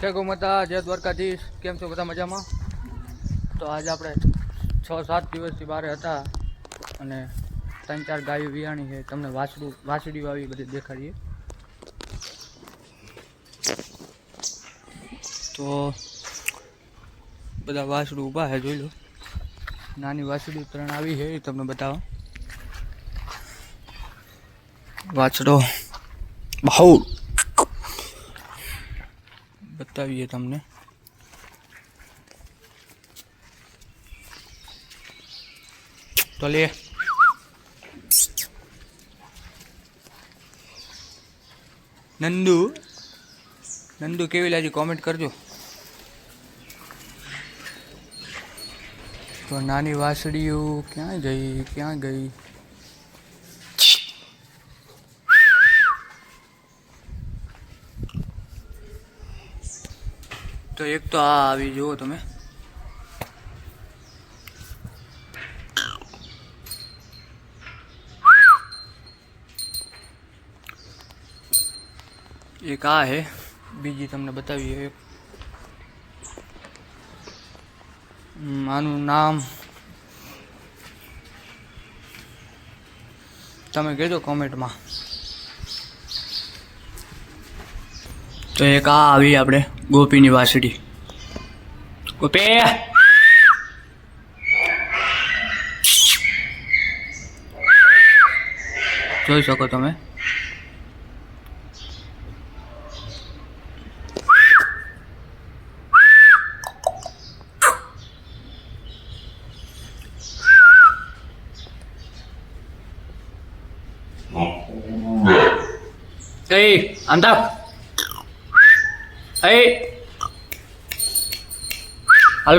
જય ગોમાતા જય દ્વારકાધીશ. કેમ છો બધા મજામાં? તો આજે આપણે છ સાત દિવસથી બહાર હતા અને ત્રણ ચાર ગાયો વિયાણી છે. તમને વાસડું વાસડી વાવી બધી દેખાડીએ. તો બધા વાસડું ઊભા છે, જોઈ લો. નાની વાસડી ત્રણ આવી છે, એ તમને બતાવો. વાછડો. બહુ બતાવીએ તમને તો લે નંદુ નંદુ કેવી લાગી કોમેન્ટ કરજો તો નાની વાસળીઓ ક્યાં ગઈ ક્યાં ગઈ તો એક તો આ આવી, જુઓ તમે. એક આ હે, બીજી તમને બતાવીએ એક. આનું નામ. તમે કહેજો કોમેન્ટમાં. તો એક આ આવી આપણે ગોપીની વાસડી ગોપી જોઈ શકો તમે Ê, ăn tao. Ê. હાલ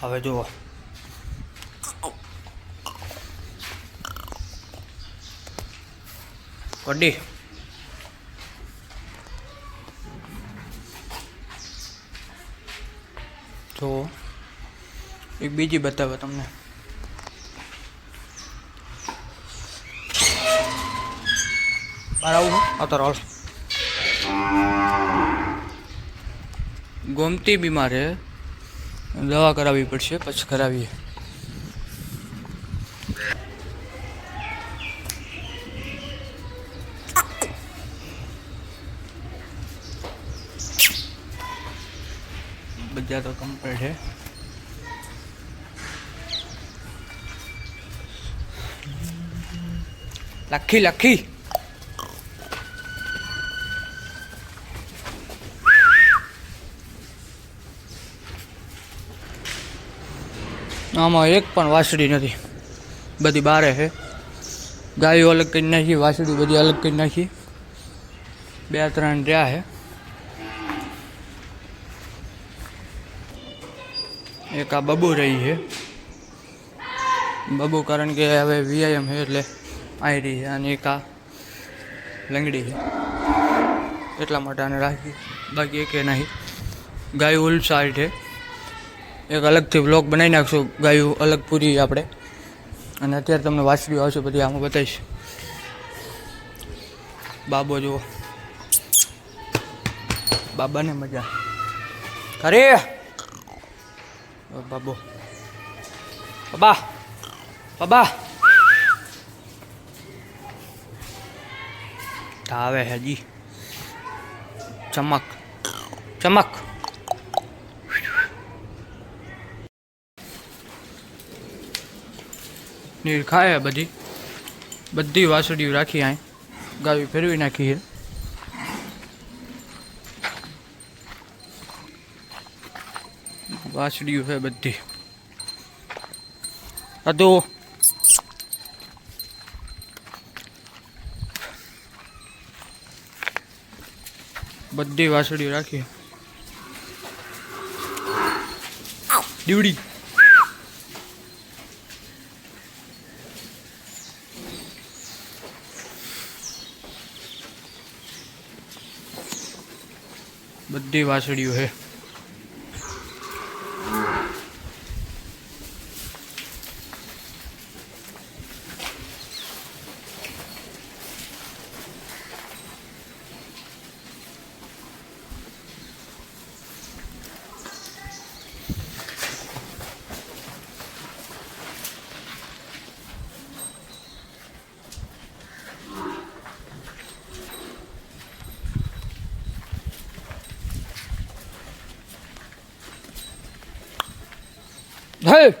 હવે જુઓ. કડી જો એક બીજી બતાવે તમને. બહાર આવું આવતો રોલ ગોમતી બીમાર છે દવા કરાવવી પડશે પછી કરાવીએ બધા તો કમ્પ્લીટ છે લખી લખી આમાં એક પણ વાસળી નથી બધી બારે છે ગાયો અલગ કરી નાખી વાસળી બધી અલગ કરી નાખી બે ત્રણ રહ્યા છે એક આ બબુ રહી છે બબુ કારણ કે હવે વીઆઈએમ છે એટલે આવી રહી છે અને એક આ લંગડી છે એટલા માટે આને રાખી બાકી એકે નહીં ગાય ઉલ સાઈડ છે એક અલગથી બ્લોગ બનાવી નાખશું, ગાયું અલગ પૂરી આપણે. અને અત્યારે તમને વાસળીઓ આવશે, બધી આમાં બતાવીશ. બાબો જુઓ. બાબાને મજા. ખરે બાબો. બાબા! બાબા! આવે હજી. ચમક. ચમક. નીર ખાય બધી બધી વાસળીઓ રાખી આય ગાવી ફેરવી નાખી છે વાસળીઓ છે બધી આ તો બધી વાસળીઓ રાખી દીવડી બધી વાસળીઓ છે હે!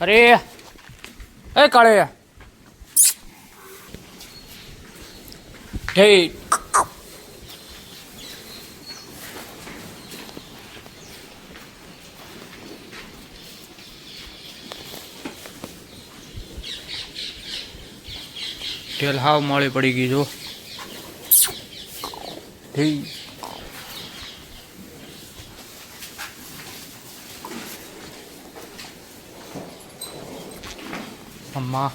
અરે! એ કાળે! હે! તેલ હાવ મોળી પડી ગઈ જો હે! અમ્મા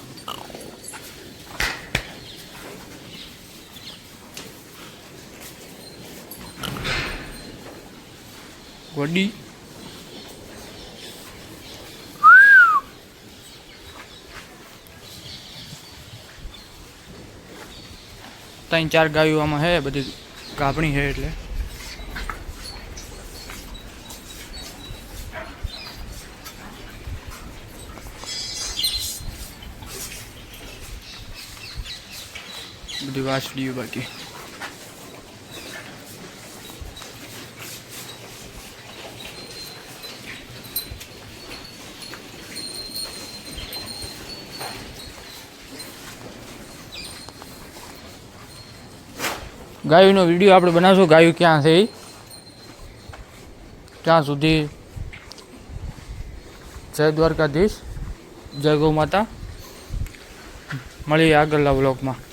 ગોડી ત્રણ ચાર ગાયો આમાં હે બધી ગાભણી છે એટલે બધી વાસળીઓ બાકી ગાયુંનો વીડિયો આપણે બનાવશું. ગાયું ક્યાં છે. ત્યાં સુધી? જય દ્વારકાધીશ. જય ગૌ માતા. મળીએ આગળના બ્લોગમાં